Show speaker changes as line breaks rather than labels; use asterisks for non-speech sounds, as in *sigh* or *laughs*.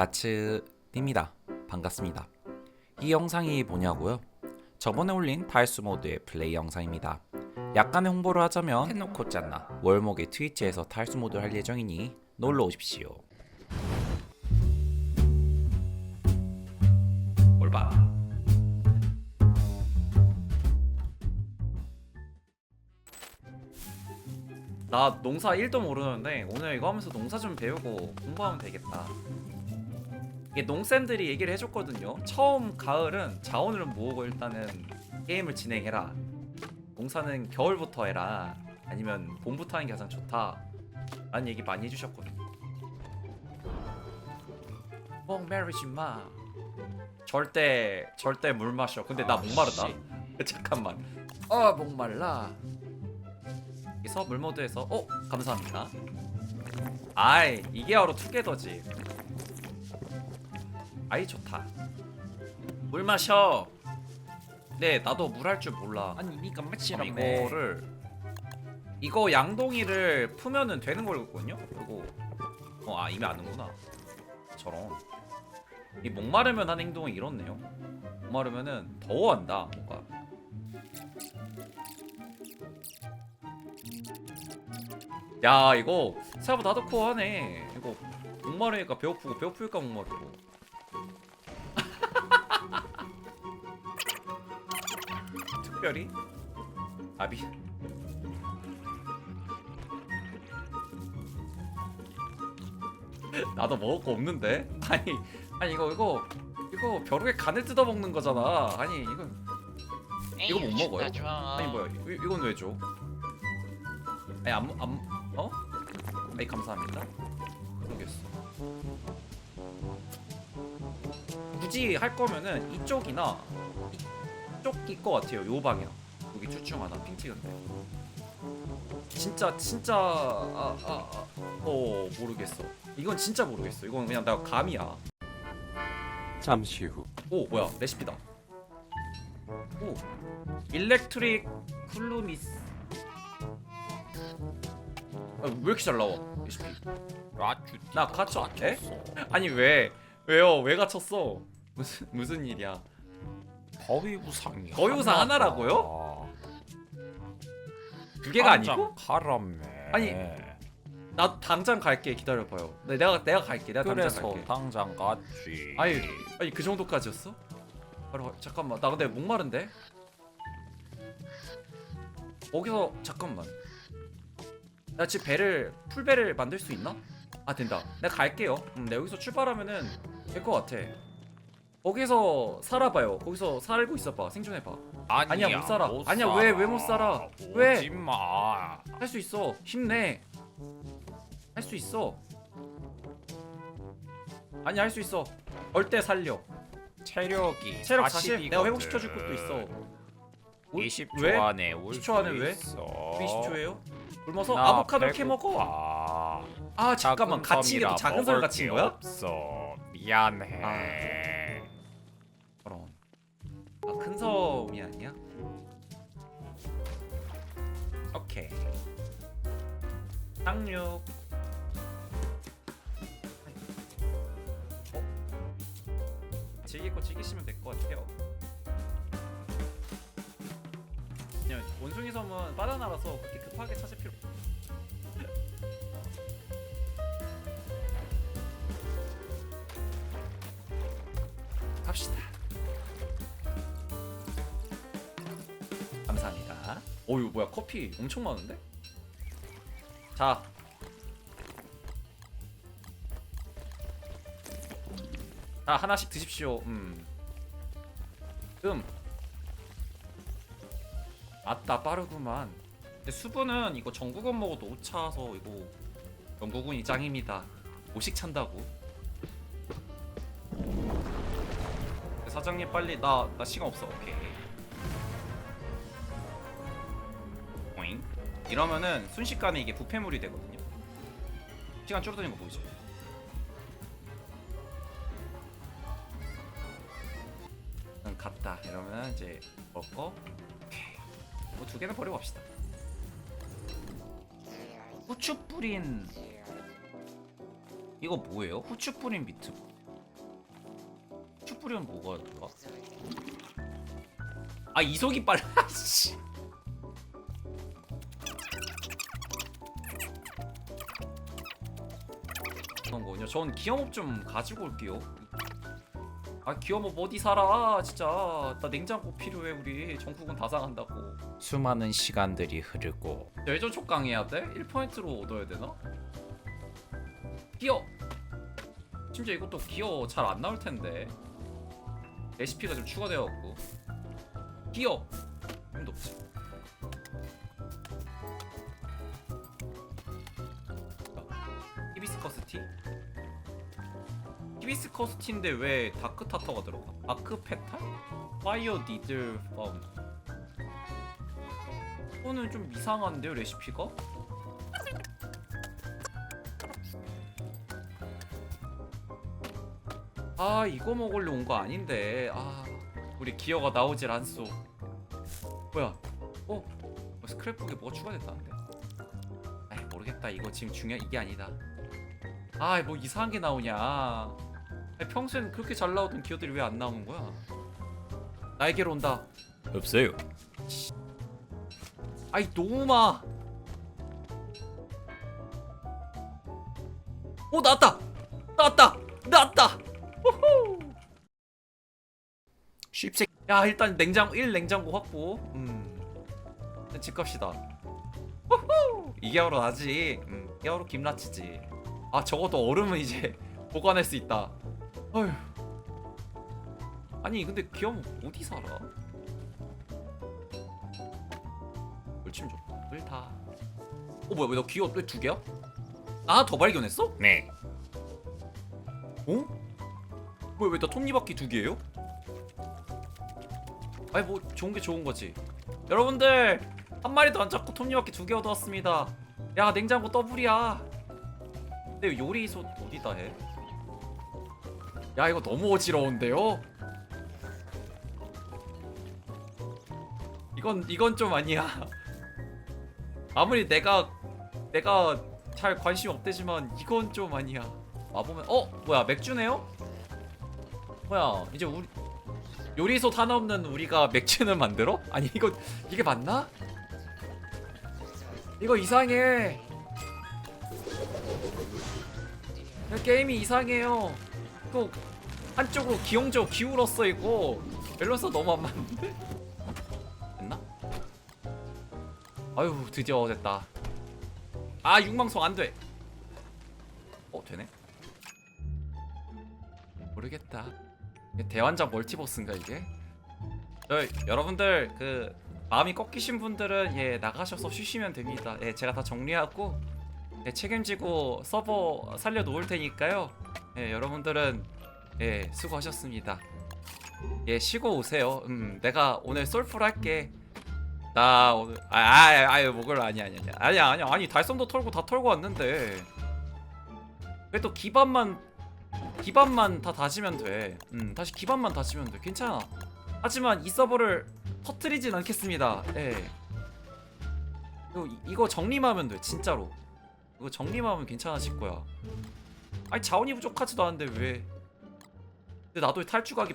라츠입니다. 반갑습니다. 이 영상이 뭐냐고요? 저번에 올린 다이스 모드의 플레이 영상입니다. 약간의 홍보를 하자면 해놓고 짰나 월목에 트위치에서 탈수 모드 할 예정이니 놀러 오십시오. 올바. 나 농사 1도 모르는데 오늘 이거 하면서 농사 좀 배우고 공부하면 되겠다. 이게 농쌤들이 얘기를 해줬거든요. 처음 가을은 자원을 모으고 일단은 게임을 진행해라. 농사는 겨울부터 해라. 아니면 봄부터 하는 게 가장 좋다. 라는 얘기 많이 해주셨거든요. 목 메리지 마. 절대 절대 물 마셔. 근데 나 목마르다. *laughs* 잠깐만. 어 목말라. 여기서 물 모드에서 어 감사합니다. 아이 이게 바로 투게더지. 아이 좋다. 물 마셔. 네 나도 물 할 줄 몰라.
아니 니가
그럼
마치라며
이거를 이거 양동이를 풀면은 되는 거거든요. 그리고 어아 이미 아는구나. 저런 이 목마르면 하는 행동은 이렇네요. 목마르면은 더워한다 뭔가. 야 이거 생각보다 하드코어하네. 이거 목마르니까 배고프고 배고프니까 목마르고. 특별히? 아비. *laughs* 나도 먹을 거 없는데? 아니 아니 이거 이거 이거 벼룩에 간을 뜯어 먹는 거잖아. 아니 이건 이거 못 먹어요? 아니 뭐야? 이, 이건 왜 줘? 아니 안 안 어? 아니 감사합니다. 모르겠어. 굳이 할 거면은 이쪽이나 이 쪽일 것 같아요 요 방향. 여기 추충 하나 핑 찍은데. 진짜 진짜 아아어 아, 어, 모르겠어. 이건 진짜 모르겠어. 이건 그냥 내가 감이야.
잠시 후.
오 뭐야. 레시피다. 오. 일렉트릭 쿨루미스. 아, 왜 이렇게 잘 나와 레시피? 나 갇혀 에? 아니 왜? 왜요? 왜 갇혔어? 무슨 무슨 일이야
거위 우상이
거위 우상 하나라고요? 두 개가 아니고?
가라매.
아니, 나 당장 갈게. 기다려봐요. 네, 내가 내가 갈게. 내가 당장
그래서
갈게.
당장 갔지.
아니 아니 그 정도까지였어? 바로 가- 잠깐만. 나 근데 목마른데? 거기서 잠깐만. 나 지금 배를 풀 배를 만들 수 있나? 아 된다. 내가 갈게요. 음, 내가 여기서 출발하면은 될 것 같아 거기서 살아봐요 거기서 살고 있어봐 생존해봐 아니야, 못 살아. 아니야, 왜- 왜못 살아? 왜?
오지 마
할 수 있어 힘내 할 수 있어 아니 할 수 있어 절대 살려
체력이
체력 40
40이거든.
내가 회복시켜 줄 것도 있어 오,
20초
왜?
안에 올
20초 안에
수
왜?
있어.
20초예요? 굶어서
나
아보카도 캐 먹어
배고파.
아 잠깐만
작은
갇힌 게또
섬이라 먹을
갇힌
게
거야?
없어 미안해
저런 아 큰 섬이 아니야? 오케이 상륙 어? 거 즐기시면 될 것 같아요 그냥 원숭이 섬은 바나나라서 그렇게 급하게 찾을 필요 없어 감사합니다 어유 뭐야 커피 엄청 많은데? 자 자, 하나씩 드십시오. 음. 음. 아따 빠르구만. 근데 수분은 이거 전국은 먹어도 못 차서 이거 영국은이 짱입니다. 오식 찬다고. 사장님 빨리 나 나 시간 없어. 오케이. 이러면은 순식간에 이게 부패물이 되거든요. 시간 줄어드는 거 보이죠? 응, 갔다. 이러면 이제 먹고 오케이. 뭐 두 개는 버리고 갑시다. 후추 뿌린 이거 뭐예요? 후추 뿌린 비트 뿌리면 뭐가 좋아? 아 이속이 빨라 *laughs* 씨. 그런 거군요. 전 기어몹 좀 가지고 올게요. 아 기어몹 어디 살아 진짜 나 냉장고 필요해 우리 전국은 다 상한다고
수많은 시간들이 흐르고
열전 촉강 해야 돼? 1포인트로 얻어야 되나? 기어! 심지어 이것도 기어 잘 안 나올 텐데 레시피가 좀 추가되어갖고 기어! 힘도 없지 커스 티? 히비스 커스 티인데 왜 다크 타터가 들어가? 다크 페탈? 파이어 니들 파운드 이거는 좀 이상한데요 레시피가? 아 이거 먹으려 온 거 아닌데 아 우리 기어가 나오질 않소 뭐야 어? 뭐 스크랩북에 뭐가 추가됐다는데 아 모르겠다 이거 지금 중요한 이게 아니다 아 뭐 이상한 게 나오냐. 아니, 평소에는 그렇게 잘 나오던 기어들이 왜 안 나오는 거야? 나에게로 온다.
없어요.
아이 노마. 오 나왔다. 나왔다. 나왔다.
쉽세.
야 일단 냉장고 1 냉장고 확보. 음. 일단 집 갑시다. 호호 2개월은 아직 음 2개월은 김라치지 아 적어도 얼음은 이제 *laughs* 보관할 수 있다 어휴 아니 근데 귀여움 어디 살아? 물침 좋다 물다 어 뭐야 왜너 귀여워 왜두 개야? 아 더 발견했어?
네.
어? 뭐야 왜나 톱니바퀴 두 개예요? 아니 뭐 좋은 게 좋은 거지. 여러분들 한 마리도 안 잡고 톱니바퀴 두 개 얻어왔습니다. 야 냉장고 더블이야. 근데 요리소 어디다 해? 야 이거 너무 어지러운데요? 이건 이건 좀 아니야. *laughs* 아무리 내가 내가 잘 관심 없대지만 이건 좀 아니야. 와 보면 어 뭐야 맥주네요? 뭐야 이제 우리 요리소 하나 없는 우리가 맥주는 만들어? 아니 이거 이게 맞나? 이거 이상해. 게임이 이상해요. 또 한쪽으로 기용적 기울었어 이거. 밸런스 너무 안 맞는데? 됐나? 아유 드디어 됐다. 아 육망성 안 돼. 어 되네. 모르겠다. 대환장 멀티버스인가 이게? 저 여러분들 그 마음이 꺾이신 분들은 예 나가셔서 쉬시면 됩니다. 예 제가 다 정리하고 예, 책임지고 서버 살려 놓을 테니까요. 예 여러분들은 예 수고하셨습니다. 예 쉬고 오세요. 음 내가 오늘 솔플 할게. 나 오늘 아 아 아유 목을 아니 아니 아니 아니 아니 아니 달성도 털고 다 털고 왔는데 왜 또 기반만 기반만 다 다지면 돼. 음, 다시 기반만 다지면 돼. 괜찮아. 하지만 이 서버를 터트리진 않겠습니다. 예. 이거, 이거 정리하면 돼. 진짜로. 이거 정리하면 괜찮아질 거야. 아니 자원이 부족하지도 않은데 왜? 근데 나도 탈출각이